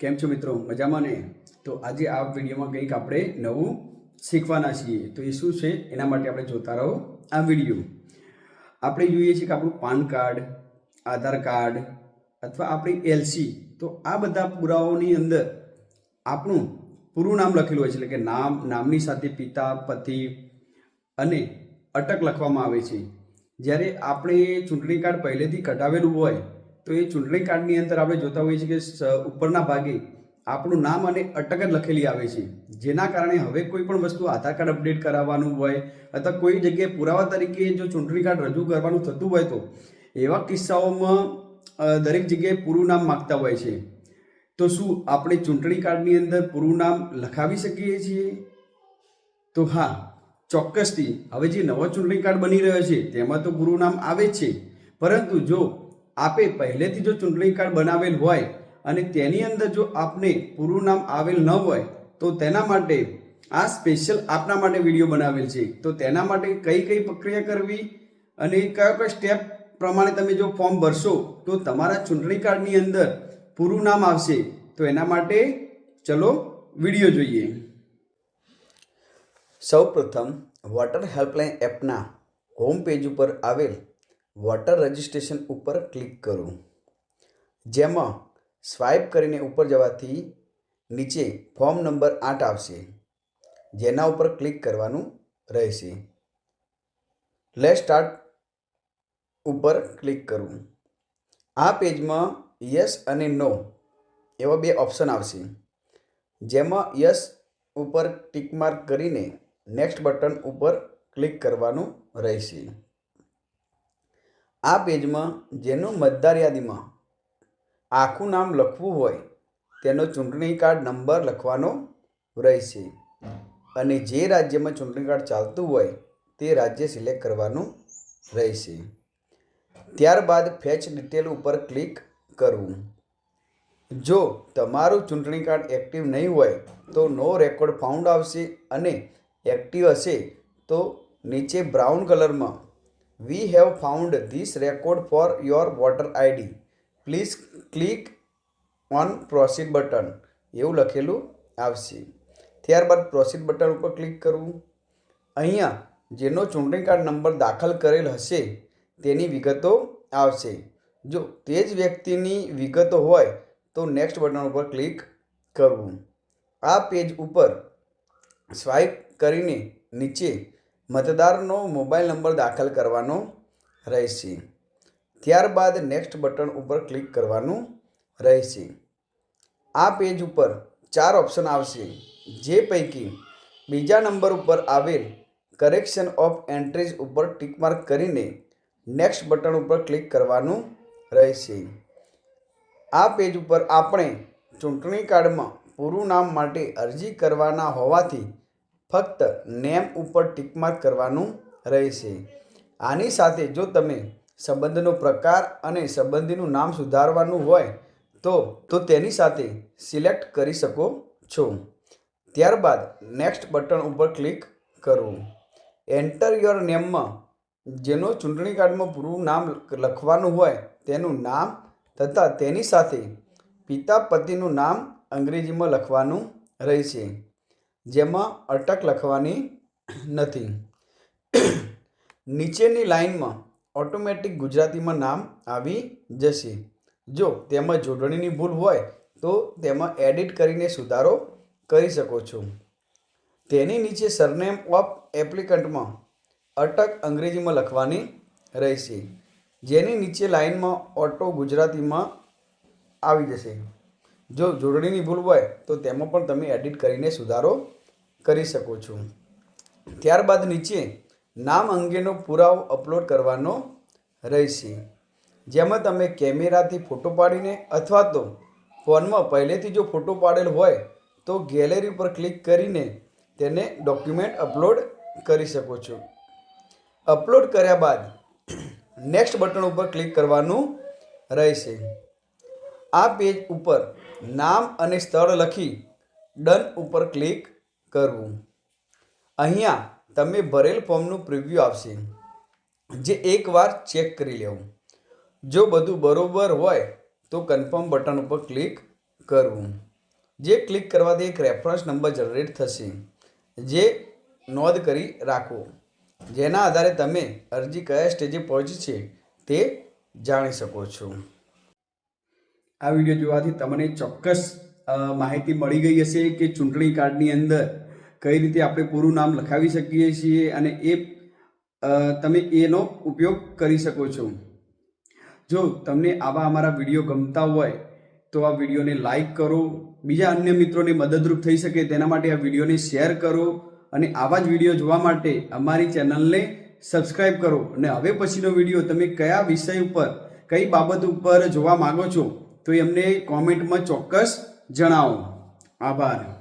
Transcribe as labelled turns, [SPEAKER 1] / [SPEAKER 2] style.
[SPEAKER 1] કેમ છો મિત્રો? મજામાં ને? તો આજે આ વિડીયોમાં કંઈક આપણે નવું શીખવાના છીએ. તો એ શું છે? એના માટે આપણે જોતા રહો આ વીડિયો. આપણે જોઈએ છીએ કે આપણું પાન કાર્ડ, આધાર કાર્ડ અથવા આપણી એલસી તો આ બધા પુરાવાઓની અંદર આપણું પૂરું નામ લખેલું હોય છે. એટલે કે નામ, નામની સાથે પિતા, પતિ અને અટક લખવામાં આવે છે. જ્યારે આપણે ચૂંટણી કાર્ડ પહેલેથી કઢાવેલું હોય તો એ ચૂંટણી કાર્ડની અંદર આપણે જોતા હોઈએ છીએ કે ઉપરના ભાગે આપણું નામ અને અટક જ લખેલી આવે છે. જેના કારણે હવે કોઈ પણ વસ્તુ આધાર કાર્ડ અપડેટ કરાવવાનું હોય અથવા કોઈ જગ્યાએ પુરાવા તરીકે જો ચૂંટણી કાર્ડ રજૂ કરવાનું થતું હોય તો એવા કિસ્સાઓમાં દરેક જગ્યાએ પૂરું નામ માગતા હોય છે. તો શું આપણે ચૂંટણી કાર્ડની અંદર પૂરું નામ લખાવી શકીએ છીએ? તો હા, ચોક્કસથી. હવે જે નવો ચૂંટણી કાર્ડ બની રહ્યો છે તેમાં તો પૂરું નામ આવે જ છે. પરંતુ જો આપે પહેલેથી જો ચૂંટણી કાર્ડ બનાવેલ હોય અને તેની અંદર જો આપને પૂરું નામ આવેલ ન હોય, તો તેના માટે આ સ્પેશિયલ આપના માટે વીડિયો બનાવેલ છે. તો તેના માટે કઈ કઈ પ્રક્રિયા કરવી અને કયા કયા સ્ટેપ પ્રમાણે તમે જો ફોર્મ ભરશો, તો તમારા ચૂંટણી કાર્ડની અંદર પૂરું નામ આવશે. તો એના માટે ચલો વીડિયો જોઈએ. સૌપ્રથમ વોટર હેલ્પલાઇન એપના હોમ પેજ ઉપર આવેલ વોટર રજિસ્ટ્રેશન ઉપર ક્લિક કરો. જેમાં સ્વાઇપ કરીને ઉપર જવાથી નીચે ફોર્મ નંબર આઠ આવશે, જેના ઉપર ક્લિક કરવાનું રહેશે. લે સ્ટાર્ટ ઉપર ક્લિક કરું. આ પેજમાં યસ અને નો એવા બે ઓપ્શન આવશે, જેમાં યસ ઉપર ટિક માર્ક કરીને નેક્સ્ટ બટન ઉપર ક્લિક કરવાનું રહેશે. આ પેજમાં જેનું મતદાર યાદીમાં આખું નામ લખવું હોય, તેનો ચૂંટણી કાર્ડ નંબર લખવાનો રહેશે. અને જે રાજ્યમાં ચૂંટણી કાર્ડ ચાલતું હોય, તે રાજ્ય સિલેક્ટ કરવાનું રહેશે. ત્યારબાદ ફેચ ડિટેલ ઉપર ક્લિક કરવું. જો તમારું ચૂંટણી કાર્ડ એક્ટિવ નહીં હોય, તો નો રેકોર્ડ ફાઉન્ડ આવશે અને એક્ટિવ હશે, તો નીચે બ્રાઉન કલરમાં we have found this record for your voter ID please click on proceed button એવું લખેલું આવશે. ત્યારબાદ પ્રોસીડ બટન ઉપર ક્લિક કરવું. અહીંયા જેનો ચૂંટણી કાર્ડ નંબર દાખલ કરેલ હશે, તેની વિગતો આવશે. જો તે જ વ્યક્તિની વિગતો હોય, તો નેક્સ્ટ બટન ઉપર ક્લિક કરવું. આ પેજ ઉપર સ્વાઇપ કરીને નીચે મતદારનો મોબાઈલ નંબર દાખલ કરવાનો રહેશે. ત્યારબાદ નેક્સ્ટ બટન ઉપર ક્લિક કરવાનું રહેશે. આ પેજ ઉપર ચાર ઓપ્શન આવશે. જે પૈકી બીજા નંબર ઉપર આવેલ કરેક્શન ઓફ એન્ટ્રીઝ ઉપર ટીક માર્ક કરીને નેક્સ્ટ બટન ઉપર ક્લિક કરવાનું રહેશે. આ પેજ ઉપર આપણે ચૂંટણી કાર્ડમાં પૂરું નામ માટે અરજી કરવાના હોવાથી ફક્ત નેમ ઉપર ટીકમાર્ક કરવાનું રહેશે. આની સાથે જો તમે સંબંધનો પ્રકાર અને સંબંધીનું નામ સુધારવાનું હોય તો તો તેની સાથે સિલેક્ટ કરી શકો છો. ત્યારબાદ નેક્સ્ટ બટન ઉપર ક્લિક કરવું એન્ટર યોર નેમમાં જેનો ચૂંટણી કાર્ડમાં પૂરું નામ લખવાનું હોય તેનું નામ તથા તેની સાથે પિતા પતિનું નામ અંગ્રેજીમાં લખવાનું રહેશે. જેમાં અટક લખવાની નથી. નીચેની લાઇનમાં ઓટોમેટિક ગુજરાતીમાં નામ આવી જશે. જો તેમાં જોડણીની ભૂલ હોય, તો તેમાં એડિટ કરીને સુધારો કરી શકો છો. તેની નીચે સરનેમ ઓફ એપ્લિકન્ટમાં અટક અંગ્રેજીમાં લખવાની રહેશે. જેની નીચે લાઇનમાં ઓટો ગુજરાતીમાં આવી જશે. જો જોડણીની ભૂલ હોય તો તેમાં પણ તમે એડિટ કરીને સુધારો કરી શકો છો. ત્યારબાદ નીચે નામ અંગેનો પુરાવો અપલોડ કરવાનો રહેશે. જેમાં તમે કેમેરાથી ફોટો પાડીને અથવા તો ફોનમાં પહેલેથી જો ફોટો પાડેલ હોય તો ગેલેરી પર ક્લિક કરીને તેને ડોક્યુમેન્ટ અપલોડ કરી શકો છો. અપલોડ કર્યા બાદ નેક્સ્ટ બટન ઉપર ક્લિક કરવાનું રહેશે. આ પેજ ઉપર નામ અને સ્થળ લખી ડન ઉપર ક્લિક કરવું. અહીંયા તમે ભરેલ ફોર્મનું પ્રિવ્યૂ આવશે જે એકવાર ચેક કરી લેવું. જો બધું બરોબર હોય તો કન્ફર્મ બટન ઉપર ક્લિક કરવું. જે ક્લિક કરવાથી એક રેફરન્સ નંબર જનરેટ થશે, જે નોંધ કરી રાખો. જેના આધારે તમે અરજી કયા સ્ટેજે પહોંચી છે તે જાણી શકો છો. આ વીડિયો જોવાથી તમને ચોક્કસ માહિતી મળી ગઈ હશે કે ચૂંટણી કાર્ડની અંદર કઈ રીતે આપણે પૂરું નામ લખાવી શકીએ છીએ અને એ તમે એનો ઉપયોગ કરી શકો છો. જો તમને આવા અમારા વીડિયો ગમતા હોય, તો આ વિડીયોને લાઈક કરો. બીજા અન્ય મિત્રોને મદદરૂપ થઈ શકે તેના માટે આ વિડીયોને શેર કરો અને આવા જ વીડિયો જોવા માટે અમારી ચેનલને સબસ્ક્રાઈબ કરો. અને હવે પછીનો વીડિયો તમે કયા વિષય ઉપર, કઈ બાબત ઉપર જોવા માગો છો તો એમને કોમેન્ટમાં ચોક્કસ જણાવો. આભાર.